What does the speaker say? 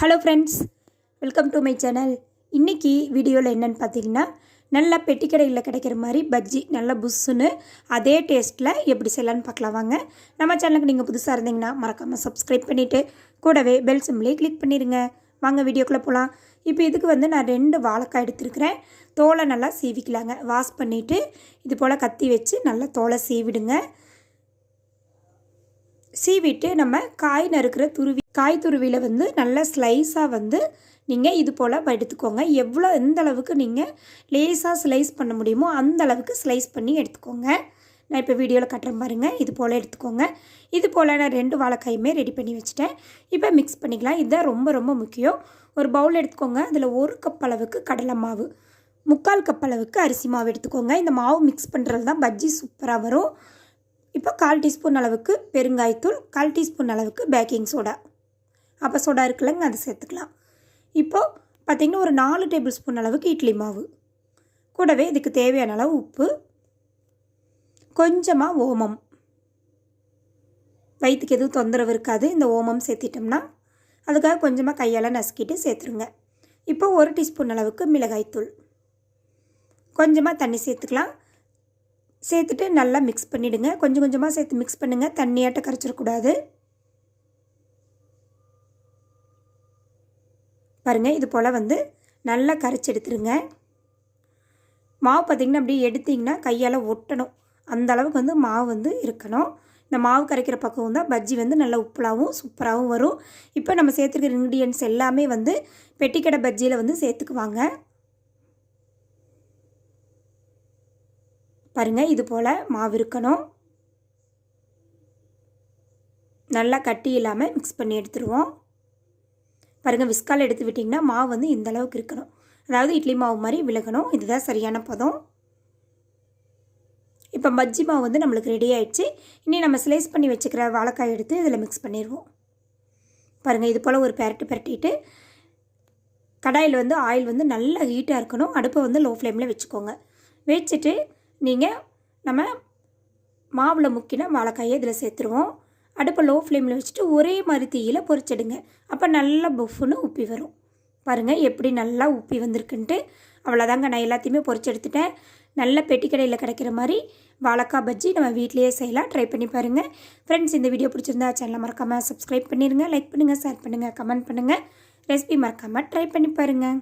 Hello friends welcome to my channel இன்றைக்கி வீடியோவில் என்னென்னு பார்த்தீங்கன்னா நல்லா பெட்டிக்கடையில் கிடைக்கிற மாதிரி பஜ்ஜி நல்லா புஷ்ஷுன்னு அதே டேஸ்ட்டில் எப்படி செய்யலான்னு பார்க்கலாம் வாங்க. நம்ம சேனலுக்கு நீங்கள் புதுசாக இருந்தீங்கன்னா மறக்காமல் சப்ஸ்கிரைப் பண்ணிவிட்டு கூடவே பெல் சிம்லேயே கிளிக் பண்ணிடுங்க வாங்க வீடியோக்குள்ளே போகலாம் இப்போ இதுக்கு வந்து நான் ரெண்டு வாழைக்காய் எடுத்துருக்கிறேன். தோலை நல்லா சீவிக்கலாங்க. வாஷ் பண்ணிவிட்டு இது போல் கத்தி வச்சு நல்லா தோலை சீவிடுங்க. சீவிட்டு நம்ம காய் நறுக்கிற துருவி காய் துருவியில் வந்து நல்ல ஸ்லைஸாக வந்து நீங்கள் இது போல் எடுத்துக்கோங்க. எவ்வளோ எந்த அளவுக்கு நீங்கள் லேஸாக ஸ்லைஸ் பண்ண முடியுமோ அந்த அளவுக்கு ஸ்லைஸ் பண்ணி எடுத்துக்கோங்க. நான் இப்போ வீடியோவில் கட்டுறேன் பாருங்கள் இது போல் எடுத்துக்கோங்க. இது போல் நான் ரெண்டு வாழைக்காயுமே ரெடி பண்ணி வச்சுட்டேன். இப்போ மிக்ஸ் பண்ணிக்கலாம். இதுதான் ரொம்ப ரொம்ப முக்கியம். ஒரு பவுல் எடுத்துக்கோங்க. அதில் ஒரு கப் அளவுக்கு கடலை மாவு முக்கால் கப் அளவுக்கு அரிசி மாவு எடுத்துக்கோங்க. இந்த மாவு மிக்ஸ் பண்ணுறது தான் பஜ்ஜி சூப்பராக வரும். இப்போ கால் டீஸ்பூன் அளவுக்கு பெருங்காயத்தூள் கால் டீஸ்பூன் அளவுக்கு பேக்கிங் சோடா. அப்போ சோடா இருக்குல்லங்க அதை சேர்த்துக்கலாம். இப்போது பார்த்திங்கன்னா ஒரு நாலு டேபிள் ஸ்பூன் அளவுக்கு இட்லி மாவு. கூடவே இதுக்கு தேவையான அளவு உப்பு. கொஞ்சமாக ஓமம். வயிற்றுக்கு எதுவும் தொந்தரவு இருக்காது இந்த ஓமம் சேர்த்திட்டோம்னா. அதுக்காக கொஞ்சமாக கையால் நசுக்கிட்டு சேர்த்துருங்க. இப்போ ஒரு டீஸ்பூன் அளவுக்கு மிளகாய்த்தூள். கொஞ்சமாக தண்ணி சேர்த்துக்கலாம். சேர்த்துட்டு நல்லா மிக்ஸ் பண்ணிவிடுங்க கொஞ்சம் கொஞ்சமாக சேர்த்து மிக்ஸ் பண்ணுங்கள் தண்ணியாட்ட கரைச்சிடக்கூடாது. பாருங்கள் இது போல் வந்து நல்லா கரைச்சி எடுத்துருங்க மாவு பார்த்திங்கன்னா அப்படியே எடுத்திங்கன்னா கையால் ஒட்டணும். அந்த அளவுக்கு வந்து மாவு வந்து இருக்கணும். இந்த மாவு கரைக்கிற பக்கம் தான் பஜ்ஜி வந்து நல்லா உப்புலாகவும் சூப்பராகவும் வரும். இப்போ நம்ம சேர்த்துருக்கிற இன்க்ரீடியன்ஸ் எல்லாமே வந்து பெட்டிக்கடை பஜ்ஜியில் வந்து சேர்த்துக்குவாங்க. பாருங்கள் இது போல் மாவு இருக்கணும். நல்லா கட்டி இல்லாமல் மிக்ஸ் பண்ணி எடுத்துருவோம். பாருங்கள் விஸ்கால் எடுத்து விட்டிங்கன்னா மாவு வந்து இந்த அளவுக்கு இருக்கணும். அதாவது இட்லி மாவு மாதிரி விலகணும். இதுதான் சரியான பதம். இப்போ பஜ்ஜி மாவு வந்து நம்மளுக்கு ரெடி ஆகிடுச்சு இனி நம்ம ஸ்லைஸ் பண்ணி வச்சுக்கிற வாழைக்காய் எடுத்து இதில் மிக்ஸ் பண்ணிடுவோம் பாருங்கள் இது போல் ஒரு பெரட்டு பெரட்டிட்டு கடாயில் வந்து ஆயில் வந்து நல்லா ஹீட்டாக இருக்கணும். அடுப்பை வந்து லோ ஃப்ளேமில் வச்சுக்கோங்க. வச்சுட்டு நீங்கள் நம்ம மாவில் முக்கின வாழைக்காயை இதில் சேர்த்துருவோம். அடுப்பை லோ ஃப்ளேமில் வச்சுட்டு ஒரே மாதிரி தீயில் பொறிச்சிடுங்க அப்போ நல்லா புஃப்னு உப்பி வரும். பாருங்கள் எப்படி நல்லா உப்பி வந்திருக்குன்ட்டு. அவ்வளோதாங்க நான் எல்லாத்தையுமே பொறிச்சு எடுத்துட்டேன். நல்ல பெட்டிக்கடையில் கிடைக்கிற மாதிரி வாழைக்காய் பஜ்ஜி நம்ம வீட்லேயே செய்யலாம். ட்ரை பண்ணி பாருங்கள் ஃப்ரெண்ட்ஸ் இந்த வீடியோ பிடிச்சிருந்தா சேனலை மறக்காமல் சப்ஸ்கிரைப் பண்ணிடுங்க லைக் பண்ணுங்கள் ஷேர் பண்ணுங்கள் கமெண்ட் பண்ணுங்கள் ரெசிபி மறக்காமல் ட்ரை பண்ணி பாருங்கள்